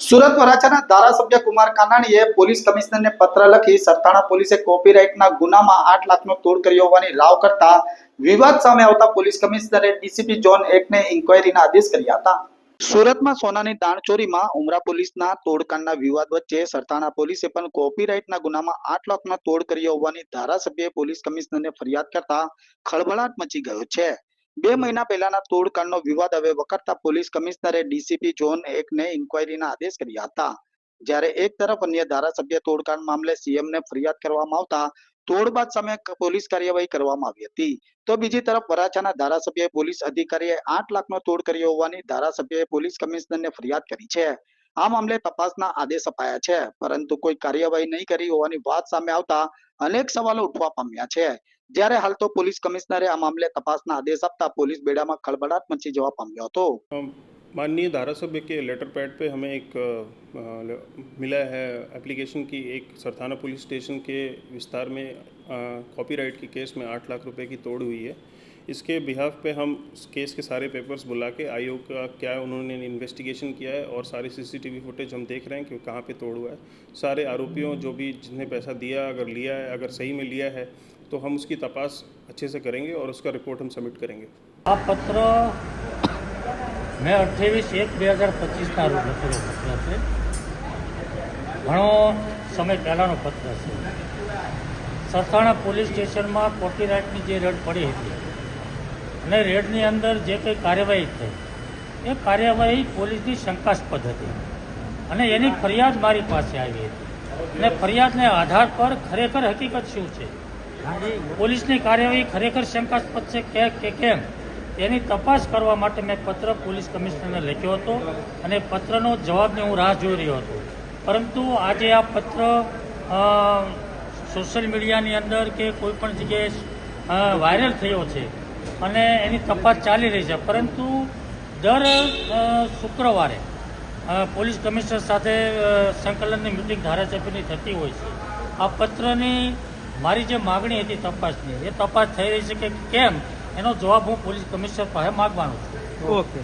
સુરત વરાછાના ધારાસભ્ય કુમાર કાનાણીએ પોલીસ કમિશનરને પત્ર લખી સરથાણા પોલીસે કોપીરાઇટના ગુનામાં આઠ લાખનો તોડ કર્યો હોવાની રાવ કરતા વિવાદ સામે આવતા પોલીસ કમિશનરે ડીસીપી ઝોન એકને ઇન્કવાયરીના આદેશ કર્યા હતા. સુરતમાં સોનાની દાણચોરીમાં ઉમરા પોલીસના તોડકાંડના વિવાદ વચ્ચે સરથાણા પોલીસે પણ કોપીરાઇટના ગુનામાં આઠ લાખનો તોડ કર્યો હોવાની ધારાસભ્યએ પોલીસ કમિશનરને ફરિયાદ કરતા ખળભળાટ મચી ગયો છે. બે મહિના પહેલાના તોડકાંડનો વિવાદ હવે વકરતા પોલીસ કમિશનરે ડીસીપી ઝોન એકને ઇન્કવાયરીના આદેશ કર્યા હતા. જ્યારે એક તરફ અન્ય ધારાસભ્ય તોડકાંડ મામલે સીએમને ફરિયાદ કરવામાં આવતા, તોડબાદ સામે પોલીસ કાર્યવાહી કરવામાં આવી હતી. તો બીજી તરફ વરાછાના ધારાસભ્ય પોલીસ અધિકારીએ આઠ લાખનો તોડ કર્યો હોવાની ધારાસભ્યએ પોલીસ કમિશનરને ફરિયાદ કરી છે. આ મામલે તપાસના આદેશ અપાયા છે પરંતુ કોઈ કાર્યવાહી નહીં કરી હોવાની વાત સામે આવતા અનેક સવાલો ઉઠવા પામ્યા છે જ્યારે હાલ તો પોલીસ કમિશનરે આ મામલે તપાસના આદેશ આપતા પોલીસ બેડામાં ખળભળાટ મચી જવા પામ્યો હતો माननीय धारा सभ्य के लेटर पैड पे हमें एक अ, अ, मिला है एप्लीकेशन की एक सरथाना पुलिस स्टेशन के विस्तार में कॉपीराइट के केस में आठ लाख रुपए की तोड़ हुई है इसके बिहाफ पे हम इस केस के सारे पेपर्स बुला के आयोग का क्या उन्होंने इन्वेस्टिगेशन किया है और सारे सीसीटीवी फुटेज हम देख रहे हैं कि कहाँ पे तोड़ हुआ है सारे आरोपियों जो भी जिसने पैसा दिया अगर लिया है अगर सही में लिया है तो हम उसकी तपास अच्छे से करेंगे और उसका रिपोर्ट हम सबमिट करेंगे આ પત્ર મેં અઠ્યાવીસ એક બે હજાર પચીસના રોજ લખેલો પત્ર છે ઘણો સમય પહેલાંનો પત્ર છે સરથાણા પોલીસ સ્ટેશનમાં કોપીરાઇટની જે રેડ પડી હતી અને રેડની અંદર જે કંઈ કાર્યવાહી થઈ, એ કાર્યવાહી પોલીસની શંકાસ્પદ હતી. અને એની ફરિયાદ મારી પાસે આવી હતી. અને ફરિયાદને આધાર પર ખરેખર હકીકત શું છે? પોલીસની કાર્યવાહી ખરેખર શંકાસ્પદ છે કે કે કેમ? તેની તપાસ કરવા માટે મેં પત્ર પોલીસ કમિશનરને લખ્યો હતો અને પત્રનો જવાબને હું રાહ જોઈ રહ્યો હતો. પરંતુ આજે આ પત્ર સોશિયલ મીડિયાની અંદર કે કોઈ પણ જગ્યાએ વાયરલ થયો છે અને એની તપાસ ચાલી રહી છે. પરંતુ દર શુક્રવારે પોલીસ કમિશનર સાથે સંકલનની મિટિંગ ધારાસભ્યની થતી હોય છે. આ પત્રની મારી જે માગણી હતી તપાસની, એ તપાસ થઈ રહી છે કે કેમ? એનો જવાબ હું પોલીસ કમિશનર પાસે માગવાનો છું. ઓકે.